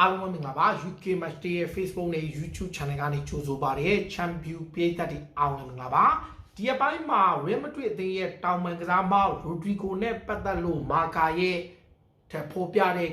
အားလုံးပဲမင်္ဂလာပါ UK Match Day ရဲ့ Facebook နဲ့ YouTube Channel ကနေကြိုဆိုပါရစေ Champion ပြည်သက်တွေအားလုံးမင်္ဂလာပါဒီအပိုင်းမှာ Real Madrid အသင်းရဲ့တောင်ပန်ကစားမ Rodrigo နဲ့ပတ်သက်လို့မာကာရဲ့ထပ်ဖော်ပြတဲ့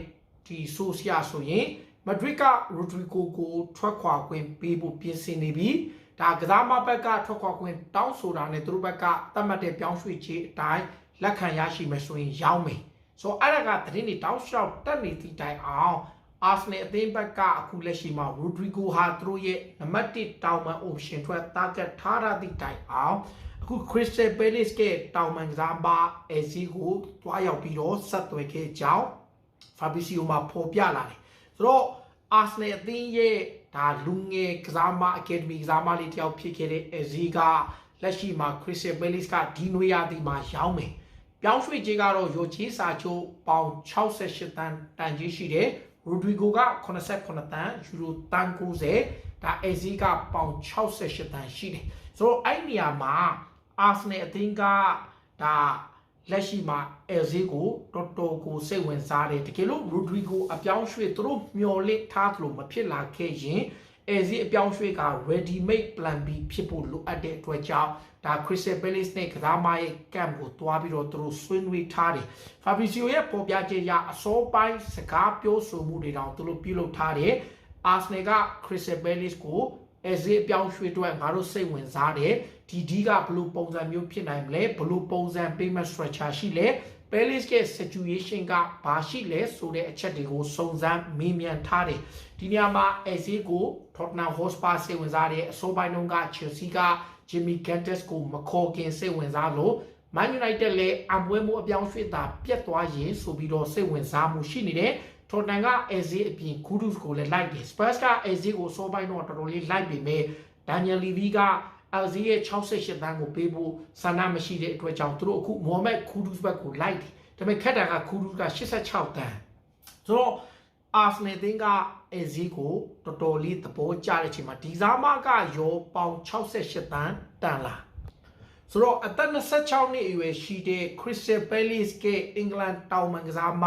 ဒီဆိုဆီယာဆိုရင် Madrid က Rodrigo ကိုထွက်ခွာခွင့်ပေးဖို့ပြင်ဆင်နေပြီးဒါကစားမဘက်ကထွက်ခွာခွင့်တောင်းဆိုတာနဲ့သူတို့ဘက်ကသတ်မှတ်တဲ့ပြောင်းရွှေ့ခြင်းအတိုင်းလက်ခံရရှိမယ်ဆိုရင်ရောင်းမယ်ဆိုတော့အဲ့ဒါကသတင်းတွေတောက်လျှောက်တက်နေသည့်တိုင်အောင် အာဆနယ်အသင်းဘက်ကအခုလက်ရှိမှာရိုဒရီဂိုဟာသူတို့ရဲ့နံပါတ်1တောင်ပန် option ထွက် target ထားရသည့်တိုင်အောင်အခု Crystal Palace ကတောင်ပန်ကစားပါအဲစီကိုတွားရောက်ပြီးတော့ဆက်သွယ်ခဲ့ကြောင်း Fabrizio မှာဖော်ပြလာတယ်ဆိုတော့ Arsenal အသင်းရဲ့ဒါလူငယ်ကစားမ Academy ကစားမလေးတယောက်ဖြစ်ခဲ့တဲ့ Ezi ကလက်ရှိမှာ Crystal Palace ကဒီနွေရာသီမှာရောင်းမယ်ပြောင်းရွှေ့ခြင်းကတော့ရိုချေးစာချုပ်ပေါင်68တန်တန်ကြီးရှိတယ် ရိုဒရီဂိုက89တန်ယူရိုတန်90ဒါအဇီကပေါင်68တန်ရှိတယ်ဆိုတော့အဲ့နေရာမှာအာဆနယ်အသင်းကဒါလက်ရှိမှာအဇီကိုတော်တော်ကိုစိတ်ဝင်စားတယ်တကယ်လို့ရိုဒရီဂိုအပြောင်းရွှေ့သူတို့မျှော်လင့်ထားသလိုမဖြစ်လာခဲ့ရင် အဲဇီအပြောင်းရွှေ့က ready made plan B ဖြစ်ဖို့လိုအပ်တဲ့အတွက်ကြောင့်ဒါ Crystal Palace နဲ့ကစားမရဲ့ camp ကိုတွားပြီးတော့သူတို့ဆွေးနွေးထားတယ် Fabrizio ရဲ့ပေါ်ပြချက်အရအစောပိုင်းစကားပြောဆိုမှုတွေတောင်သူတို့ပြုလုပ်ထားတယ် Arsenal က Crystal Palace ကိုအဲဇီအပြောင်းရွှေ့အတွက်ငါတို့စိတ်ဝင်စားတယ်ဒီဒီကဘလို့ပုံစံမျိုးဖြစ်နိုင်မလဲဘလို့ပုံစံ payment structure ရှိလဲ Palace ရဲ့ situation ကဘာရှိလဲဆိုတဲ့အချက်တွေကိုစုံစမ်းမေးမြန်းထားတယ်ဒီနေရာမှာ AC ကို Tottenham Hotspur စိတ်ဝင်စားတယ်အစောပိုင်းတုန်းက Chelsea က Jimmy Gattis ကိုမခေါ်ခင်စိတ်ဝင်စားလို့ Man United လည်းအမွေးမှုအပြောင်းရွှေ့တာပြတ်သွားရင်ဆိုပြီးတော့စိတ်ဝင်စားမှုရှိနေတယ် Tottenham က AC အပြင် Kudus ကိုလည်းလိုက်တယ် Spurs က AC ကိုစောပိုင်းတော့တော်တော်လေးလိုက်ပေမဲ့ Daniel Levy က LZ ရဲ့68တန်းကိုပေးဖို့ဆန္ဒမရှိတဲ့အတွက်ကြောင့်သူတို့အခု Mohamed Kudus ဘက်ကိုလိုက်တယ်ဒါပေမဲ့ခက်တာက Kudus က86တန်းဆိုတော့ Arsenal တင်းက AZ ကိုတော်တော်လေးသဘောကျတဲ့အချိန်မှာဒီစားမကရောပေါင်68တန်းတန်လာဆိုတော့အသက်26နှစ်အရွယ်ရှိတဲ့ Crystal Palace ကအင်္ဂလန်တောင်ပန်ကစားမ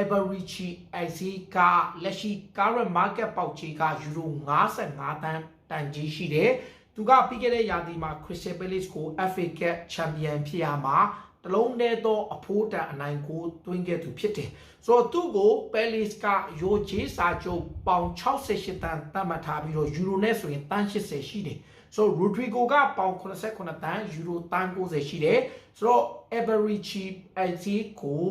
Everich IC ကလက်ရှိ current market ပေါက်ချေကယူရို55တန်းတန်ကြီးရှိတယ်သူကပြီးခဲ့တဲ့ရာသီမှာ Crystal Palace ကို FA Cup Champion ဖြစ်ရမှာတ လုံးတည်းသောအဖိုးတန်အနိုင်ကိုတွင်းခဲ့သူဖြစ်တယ်ဆိုတော့သူ့ကို Palace ကရိုဂျေးစာချုပ်ပေါင်68တန်တတ်မှတ်ထားပြီးတော့ယူရိုနဲ့ဆိုရင်တန်း80ရှိတယ်ဆိုတော့ Rodrigo ကပေါင်89တန်ယူရိုတန်း90ရှိတယ်ဆိုတော့ Everich IC ကို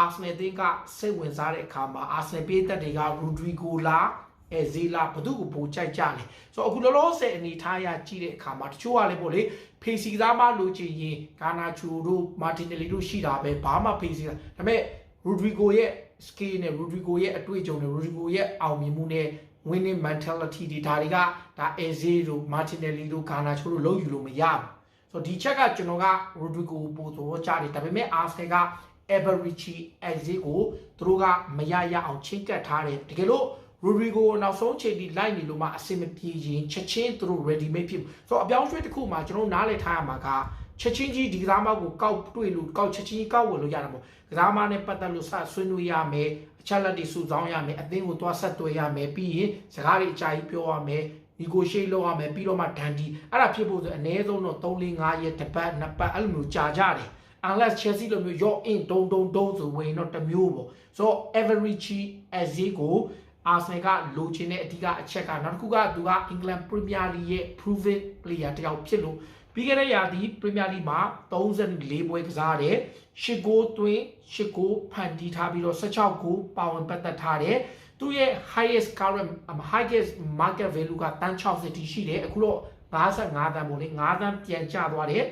Arsenal တင်းကစိတ်ဝင်စားတဲ့အခါမှာ Arsenal ပြည်သက်တွေက Rodrigo လား အဲဇီလာဘသူ့ကိုပိုကြိုက်ကြလဲဆိုတော့အခုလောလောဆယ်အနေထားရကြည့်တဲ့အခါမှာတချို့ကလည်းပေါ့လေဖေစီသားမလိုချင်ရင်ဂါနာချူတို့မာတင်နယ်လီတို့ရှိတာပဲဘာမှဖေစီဒါပေမဲ့ရိုဒရီဂိုရဲ့ skill နဲ့ရိုဒရီဂိုရဲ့အတွေ့အကြုံနဲ့ရိုဒရီဂိုရဲ့အောင်မြင်မှုနဲ့ winning mentality တွေဒါတွေကဒါအဲဇီတို့မာတင်နယ်လီတို့ဂါနာချူတို့လုံးယူလို့မရဘူးဆိုတော့ဒီချက်ကကျွန်တော်ကရိုဒရီဂိုပို့တော့ကြားတယ်ဒါပေမဲ့အာဆယ်က Everich exit ကိုသူတို့ကမရရအောင်ချင်းကပ်ထားတယ်တကယ်လို့ Rodrigo နောက်ဆုံးချိန်ထိလိုက်နေလို့မှအဆင်မပြေရင်ချက်ချင်းသူတို့ ready made ဖြစ်ဆိုတော့အပြောင်းရွှေ့တစ်ခုမှာကျွန်တော်နားလည်ထားရမှာကချက်ချင်းကြီးဒီကစားမကိုကောက်တွေ့လို့ကောက်ချက်ချင်းကောက်ဝင်လို့ရတာမဟုတ်ကစားမနဲ့ပတ်သက်လို့စဆွေးနွေးရမယ်အချက်လက်တွေစုဆောင်းရမယ်အသင်းကိုသွားဆက်သွယ်ရမယ်ပြီးရင်စကားတွေအကြိုက်ပြောရမယ် negotiate လုပ်ရမယ်ပြီးတော့မှဒန်ဒီအဲ့ဒါဖြစ်ဖို့ဆိုအနည်းဆုံးတော့3 4 5ရက်တစ်ပတ်နှစ်ပတ်အဲ့လိုမျိုးကြာကြတယ် unless Chelsea လိုမျိုး your in ဒုံဒုံဒုံဆိုဝင်တော့တစ်မျိုးပေါ့ဆိုတော့ Everich as ကို အာဆနယ်ကလိုချင်တဲ့အဓိကအချက်ကနောက်တစ်ခုကသူကအင်္ဂလန်ပရီးမီယာလိရဲ့ proven player တယောက်ဖြစ်လို့ပြီးခဲ့တဲ့ရာသီပရီးမီယာလိမှာ34ပွဲကစားတယ်10ဂိုးသွင်း10ဂိုးဖန်တီးထားပြီးတော့16ဂိုးပါဝင်ပတ်သက်ထားတယ်သူရဲ့ highest current highest market value ကတန်း60ရှိတယ်အခုတော့55တန်းပေါ့လေ5တန်းပြန်ကျသွားတယ်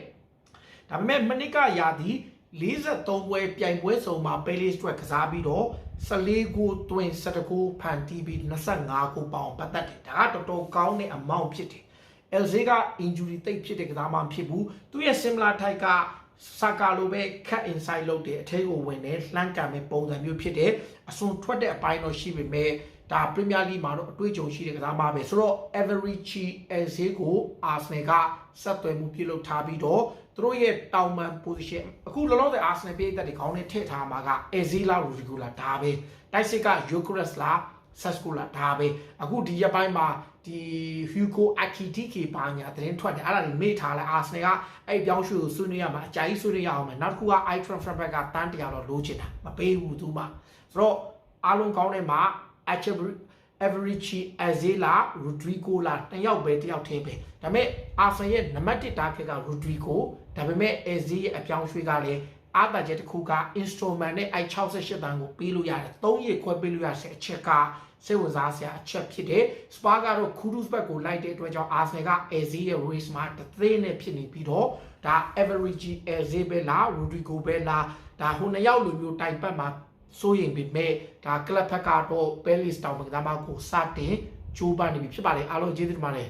ဒါပေမဲ့မနစ်ကရာသီ 43ပွဲပြိုင်ပွဲစုံမှာ Palace အတွက်ကစားပြီးတော့14ကိုတွင်17ကိုဖန်တီးပြီး25ကိုပေါင်ပတ်သက်တယ်ဒါကတော်တော်ကောင်းတဲ့ amount ဖြစ်တယ် LZ က injury တိတ်ဖြစ်တဲ့ကစားမှမဖြစ်ဘူးသူရဲ့ similar type ကစကာလိုပဲ cut inside လုပ်တယ်အထဲကိုဝင်တယ်လှမ်းကန်မဲ့ပုံစံမျိုးဖြစ်တယ်အစွန်ထွက်တဲ့အပိုင်းတော့ရှိပေမဲ့ဒါ Premier League မှာတော့အတွေ့အကြုံရှိတဲ့ကစားမပဲဆိုတော့ Everich LZ ကို Arsenal ကဆက်သွယ်မှုပြုလုပ်ထားပြီးတော့ သူတို့ရဲ့တောင်ပန် position အခုလောလောဆယ် Arsenal ပြည်သက်တွေခေါင်းနဲ့ထည့်ထားမှာက Ezila Rodrigo လာဒါပဲတိုက်စစ်က Eucharist လာဆက်စကူလာဒါပဲအခုဒီရက်ပိုင်းမှာဒီ Hugo Akitike ဘာညာသတင်းထွက်တယ်အဲ့ဒါတွေမေ့ထားလဲ Arsenal ကအဲ့ပြောင်းရွှေ့ကိုဆွေးနွေးရမှာအကြိုက်ဆွေးနွေးရအောင်မယ်နောက်တစ်ခုက i transfer back ကတန်းတရားတော့လိုချင်တာမပေးဘူးသူမှဆိုတော့အားလုံးကောင်းတဲ့မှာ Achebe Everich Azela Rodrigo လာတစ်ယောက်ပဲတစ်ယောက်သေးပဲဒါပေမဲ့ Arsenal ရဲ့နံပါတ်1 target က Rodrigo ဒါပေမဲ့ Eze ရဲ့အပြောင်းရွှေ့ကလည်းအားတာချက်တစ်ခုက instrument နဲ့ i68 တန်းကိုပေးလို့ရတယ်၃ရက်ခွဲပေးလို့ရတဲ့အချက်ကစိတ်ဝင်စားစရာအချက်ဖြစ်တယ်။ Spa ကတော့ Kudus ဘက်ကိုလိုက်တဲ့အတွက်ကြောင့် Arsenal က Eze ရဲ့ race မှာတသေးနဲ့ဖြစ်နေပြီးတော့ဒါ average Eze ပဲလား Rodrigo ပဲလားဒါဟိုနှစ်ယောက်လိုမျိုးတိုင်ပတ်မှာ စိုးရင်ပေမဲ့ဒါကလပ်ဖက်ကတော့ Palace တောင်ပကစားမကိုစတင်ကြိုးပမ်းနေပြီဖြစ်ပါတယ်အားလုံးကျေးဇူးတင်ပါတယ်